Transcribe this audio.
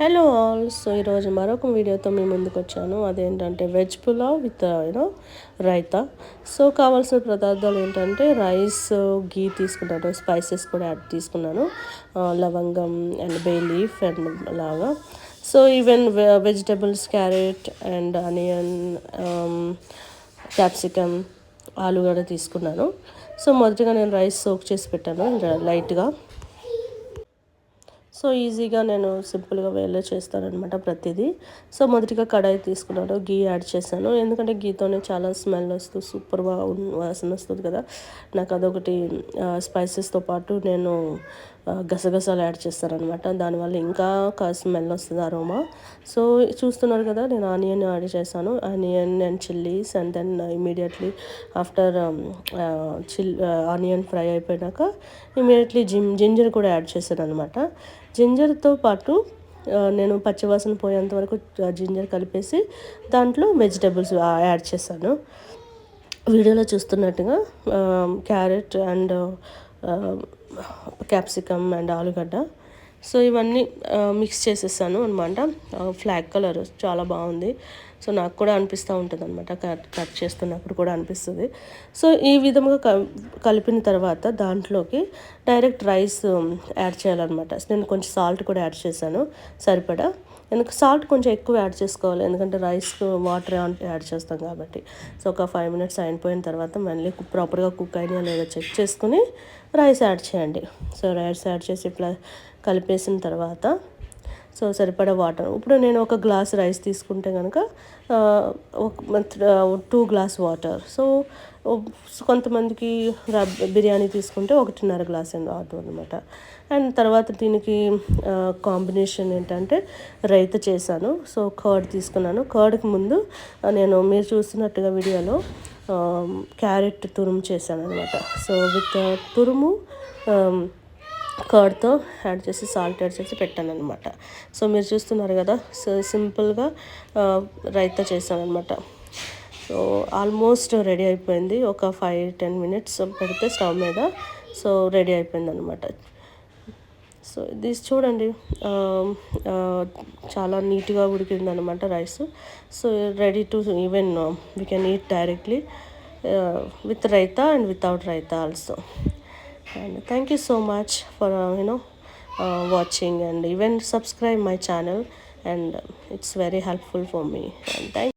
Hello all so ఈరోజు మరొక వీడియోతో మీ ముందుకు వచ్చాను. అదేంటంటే veg pulao with you know raita so కావాల్సిన పదార్థాలు ఏంటంటే రైస్ గీ తీసుకున్నాను uh, స్పైసెస్ um, కూడా యాడ్ తీసుకున్నాను. లవంగం అండ్ బే లీఫ్ అండ్ లాగా. So even vegetables carrot and onion capsicum ఆలుగడ్డ తీసుకున్నాను. సో మొదటిగా నేను రైస్ సోక్ చేసి పెట్టాను. లైట్గా సో ఈజీగా నేను సింపుల్గా వేలో చేస్తానమాట ప్రతిదీ. సో మొదటిగా కడాయి తీసుకున్నాను గీ యాడ్ చేశాను. ఎందుకంటే గీతోనే చాలా స్మెల్ వస్తూ సూపర్గా వాసన వస్తుంది కదా. నాకు అదొకటి స్పైసెస్తో పాటు నేను గసగసాలు యాడ్ చేస్తారనమాట దానివల్ల ఇంకా స్మెల్ వస్తుంది అరోమా. సో చూస్తున్నారు కదా నేను ఆనియన్ యాడ్ చేశాను. Onion and chillies and then immediately after chilli onion fry అయిపోయాక ఇమీడియట్లీ జిమ్ జింజర్ కూడా యాడ్ చేశాను అనమాట జింజర్తో పాటు నేను పచ్చివాసన పోయేంత వరకు జింజర్ కలిపేసి దాంట్లో వెజిటేబుల్స్ యాడ్ చేశాను. వీడియోలో చూస్తున్నట్టుగా క్యారెట్ అండ్ క్యాప్సికమ్ అండ్ ఆలుగడ్డ. సో ఇవన్నీ మిక్స్ చేసేసాను అనమాట ఫ్లాగ్ కలర్ చాలా బాగుంది. సో నాకు కూడా అనిపిస్తూ ఉంటుంది అనమాట కట్ కట్ చేస్తున్నప్పుడు కూడా అనిపిస్తుంది. సో ఈ విధంగా క- కలిపిన తర్వాత దాంట్లోకి డైరెక్ట్ రైస్ యాడ్ చేయాలన్నమాట. నేను కొంచెం సాల్ట్ కూడా యాడ్ చేశాను. సరిపడా? ఎందుకు సాల్ట్ కొంచెం ఎక్కువ యాడ్ చేసుకోవాలి. ఎందుకంటే రైస్ వాటర్ యాడ్ చేస్తాం కాబట్టి. సో ఒక ఫైవ్ మినిట్స్ అయిపోయిన తర్వాత మళ్ళీ ప్రాపర్గా కుక్ అయినా లేదో చెక్ చేసుకుని రైస్ యాడ్ చేయండి. సో రైస్ యాడ్ చేసి ప్లస్ కలిపేసిన తర్వాత సో సరిపడా వాటర్. ఇప్పుడు నేను ఒక గ్లాస్ రైస్ తీసుకుంటే కనుక ఒక టూ గ్లాస్ వాటర్. సో కొంతమందికి బిర్యానీ తీసుకుంటే ఒకటిన్నర గ్లాస్ వాటర్ అనమాట అండ్ తర్వాత దీనికి కాంబినేషన్ ఏంటంటే రైత చేశాను. సో కర్డ్ తీసుకున్నాను. కర్డ్కి ముందు నేను మీరు చూస్తున్నట్టుగా వీడియోలో క్యారెట్ తురుము చేశాను అనమాట సో విత్ తురుము కర్డ్తో యాడ్ చేసి సాల్ట్ యాడ్ చేసి పెట్టాను అనమాట సో మీరు చూస్తున్నారు కదా సో సింపుల్గా రైతా చేశాను అనమాట సో ఆల్మోస్ట్ రెడీ అయిపోయింది. ఒక ఫైవ్ టెన్ మినిట్స్ పెడితే స్టవ్ మీద సో రెడీ అయిపోయింది అనమాట సో ఇది చూడండి చాలా నీట్గా ఉడికింది అనమాట rice. So ready to even we can eat directly with raita and without raita also and thank you so much for uh, you know uh, watching and even subscribe my channel. And it's very helpful for me. And thank